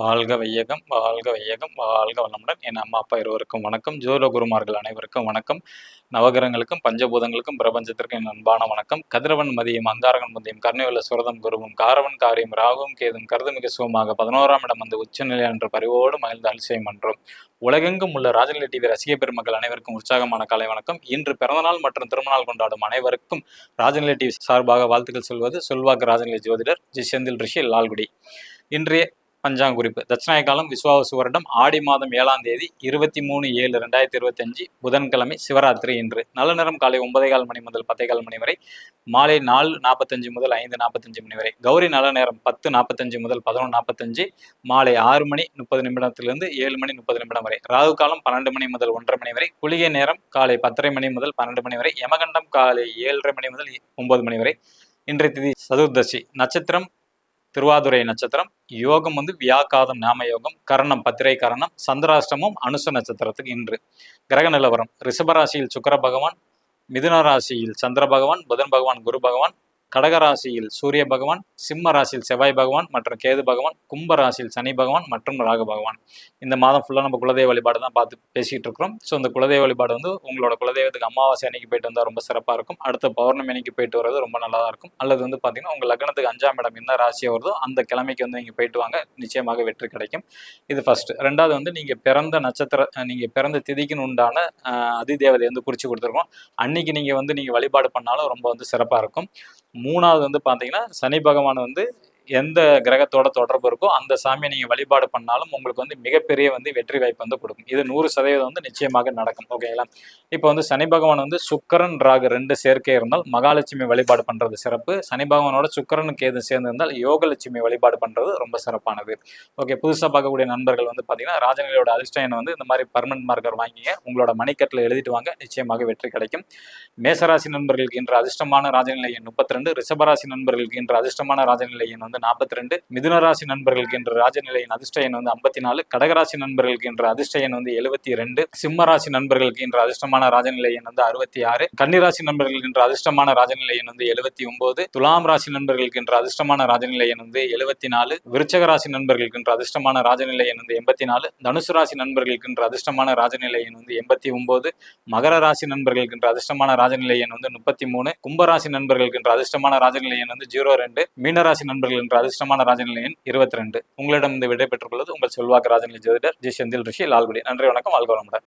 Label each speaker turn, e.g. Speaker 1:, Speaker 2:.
Speaker 1: வாழ்க வையகம் வாழ்க வையகம் வாழ்க வளமுடன். என் அம்மா அப்பா இருவருக்கும் வணக்கம். ஜோதிட குருமார்கள் அனைவருக்கும் வணக்கம். நவகிரகங்களுக்கும் பஞ்சபூதங்களுக்கும் பிரபஞ்சத்திற்கும் என் அன்பான வணக்கம். கதிரவன் மதியம் அந்தாரகன் முந்தியம் கர்ணயுள்ள சுரதம் குருவும் காரவன் காரியம் ராகுவும் கேதும் கருதுமிக சுகமாக பதினோராம் இடம் வந்து உச்சநிலை என்ற பரிவோடு மகிழ்ந்த அலிசயம் என்றும் உலகெங்கும் உள்ள ராஜநிலை டிவி ரசிக பெருமக்கள் அனைவருக்கும் உற்சாகமான காலை வணக்கம். இன்று பிறந்தநாள் மற்றும் திருமணநாள் கொண்டாடும் அனைவருக்கும் ராஜநிலை டிவி சார்பாக வாழ்த்துக்கள் சொல்வது சொல்வாக்கு ராஜநிலை ஜோதிடர் ஜி செந்தில் ரிஷி லால்குடி. இன்றைய பஞ்சாங்க குறிப்பு. தட்சிணாய காலம் விஸ்வாவசு வருடம் ஆடி மாதம் ஏழாம் தேதி இருபத்தி மூணு ஏழு ரெண்டாயிரத்தி இருபத்தஞ்சு புதன்கிழமை சிவராத்திரி இன்று. நல்ல நேரம் காலை ஒன்பதே கால் மணி முதல் பத்தே கால் மணி வரை மாலை நாலு நாற்பத்தஞ்சு முதல் ஐந்து நாற்பத்தஞ்சு மணி வரை. கௌரி நல்ல நேரம் பத்து நாற்பத்தஞ்சு முதல் பதினொன்று நாற்பத்தஞ்சு மாலை ஆறு மணி முப்பது நிமிடத்திலிருந்து ஏழு மணி முப்பது நிமிடம் வரை. ராகு காலம் பன்னெண்டு மணி முதல் ஒன்றரை மணி வரை. குளிகை நேரம் காலை பத்தரை மணி முதல் பன்னெண்டு மணி வரை. யமகண்டம் காலை ஏழரை மணி முதல் ஒன்பது மணி வரை. இன்றைய திதி சதுர்தசி. நட்சத்திரம் திருவாதுரை நட்சத்திரம் யோகம் வந்து வியாக்காதம் நாம யோகம் கரணம் பத்திரை கரணம் சந்திராஷ்டமம் அனுச நட்சத்திரத்துக்கு இன்று. கிரக நிலவரம் ரிஷபராசியில் சுக்கர பகவான் மிதுன ராசியில் சந்திர பகவான் புதன் பகவான் குரு பகவான் கடக ராசியில் சூரிய பகவான் சிம்ம ராசியில் செவ்வாய் பகவான் மற்றும் கேது பகவான் கும்ப ராசியில் சனி பகவான் மற்றும் ராகு பகவான். இந்த மாதம் ஃபுல்லாக நம்ம குலதெய்வ வழிபாடு தான் பார்த்து பேசிகிட்டு இருக்கிறோம். ஸோ இந்த குலதெய்வ வழிபாடு வந்து உங்களோட குலதெய்வத்துக்கு அமாவாசை அன்னைக்கு போயிட்டு வந்தால் ரொம்ப சிறப்பாக இருக்கும். அடுத்த பௌர்ணமி அன்னைக்கு போயிட்டு வர்றது ரொம்ப நல்லா இருக்கும். அல்லது வந்து பார்த்தீங்கன்னா உங்கள் லக்னத்துக்கு அஞ்சாம் இடம் என்ன ராசியாக வருதோ அந்த கிழமைக்கு வந்து நீங்கள் போயிட்டு வாங்க. நிச்சயமாக வெற்றி கிடைக்கும். இது ஃபர்ஸ்ட் ரெண்டாவது வந்து நீங்கள் பிறந்த நட்சத்திர நீங்கள் பிறந்த திதிக்குன்னு உண்டான அதிதேவதை வந்து குறித்து கொடுத்துருக்கோம். அன்னைக்கு நீங்கள் வந்து நீங்கள் வழிபாடு பண்ணாலும் ரொம்ப வந்து சிறப்பாக இருக்கும். மூணாவது வந்து பார்த்தீங்கன்னா சனி பகவான் வந்து எந்த கிரகத்தோட தொடர்பு இருக்கோ அந்த சாமியை நீங்கள் வழிபாடு பண்ணாலும் உங்களுக்கு வந்து மிகப்பெரிய வந்து வெற்றி வாய்ப்பு வந்து கொடுக்கும். இது நூறு சதவீதம் வந்து நிச்சயமாக நடக்கும். ஓகேங்களா இப்போ வந்து சனி பகவான் வந்து சுக்கரன் ராகு ரெண்டு சேர்க்கை இருந்தால் மகாலட்சுமி வழிபாடு பண்ணுறது சிறப்பு. சனி பகவானோட சுக்கரனுக்கு எது சேர்ந்து இருந்தால் யோகலட்சுமி வழிபாடு பண்ணுறது ரொம்ப சிறப்பானது. ஓகே புதுசாக பார்க்கக்கூடிய நண்பர்கள் வந்து பார்த்தீங்கன்னா ராஜநிலையோட அதிர்ஷ்டம் வந்து இந்த மாதிரி பர்மனன்ட் மார்க்கர் வாங்கிங்க. உங்களோட மணிக்கட்டில் எழுதிட்டு வாங்க. நிச்சயமாக வெற்றி கிடைக்கும். மேசராசி நண்பர்களுக்கு இன்று அதிர்ஷ்டமான ராஜநிலை எண் முப்பத்தி ரெண்டு ரிஷபராசி நண்பர்களுக்கு இன்று அதிர்ஷ்டமான ராஜநிலை எண் வந்து நாற்பத்தி ரெண்டு மிதுன ராசி நண்பர்களுக்கு என்ற ராஜநிலையின் அதிர்ஷ்ட எண் வந்து ஐம்பத்தி நாலு கடகராசி நண்பர்களுக்கு என்ற அதிர்ஷ்ட எண் வந்து எழுபத்தி ரெண்டு சிம்ம ராசி நண்பர்களுக்கு என்ற அதிர்ஷ்டமான ராஜநிலை எண் வந்து அறுபத்தி ஆறு கன்னிராசி நண்பர்களுக்கு என்ற அதிர்ஷ்டமான ராஜநிலை எண் வந்து எழுபத்தி ஒன்பது துலாம் ராசி நண்பர்களுக்கு என்ற அதிர்ஷ்டமான ராஜநிலை எண் வந்து எழுபத்தி நாலு விருச்சக ராசி நண்பர்களுக்கு என்ற அதிர்ஷ்டமான ராஜநிலை எண் வந்து எண்பத்தி நாலு தனுசு ராசி நண்பர்களுக்கு என்ற அதிர்ஷ்டமான ராஜநிலை எண் வந்து எண்பத்தி ஒன்பது மகர ராசி நண்பர்களுக்கு என்ற அதிர்ஷ்டமான ராஜநிலை எண் வந்து முப்பத்தி மூணு கும்பராசி நண்பர்களுக்கு என்ற அதிர்ஷ்டமான ராஜநிலை எண் வந்து ஜீரோ ரெண்டு. மீனராசி நண்பர்கள் என்ற அதிர்ஷ்டமான ராஜநிலை எண் இருபத்தி ரெண்டு. உங்களிடம் இந்த விடை பெற்றுக் கொள்வது உங்கள் செல்வாக்கு ராஜநிலை ஜோதிடர் ஜி செந்தில் ரிஷி லால்குடி. நன்றி வணக்கம். வாழ்க வளமுடன்.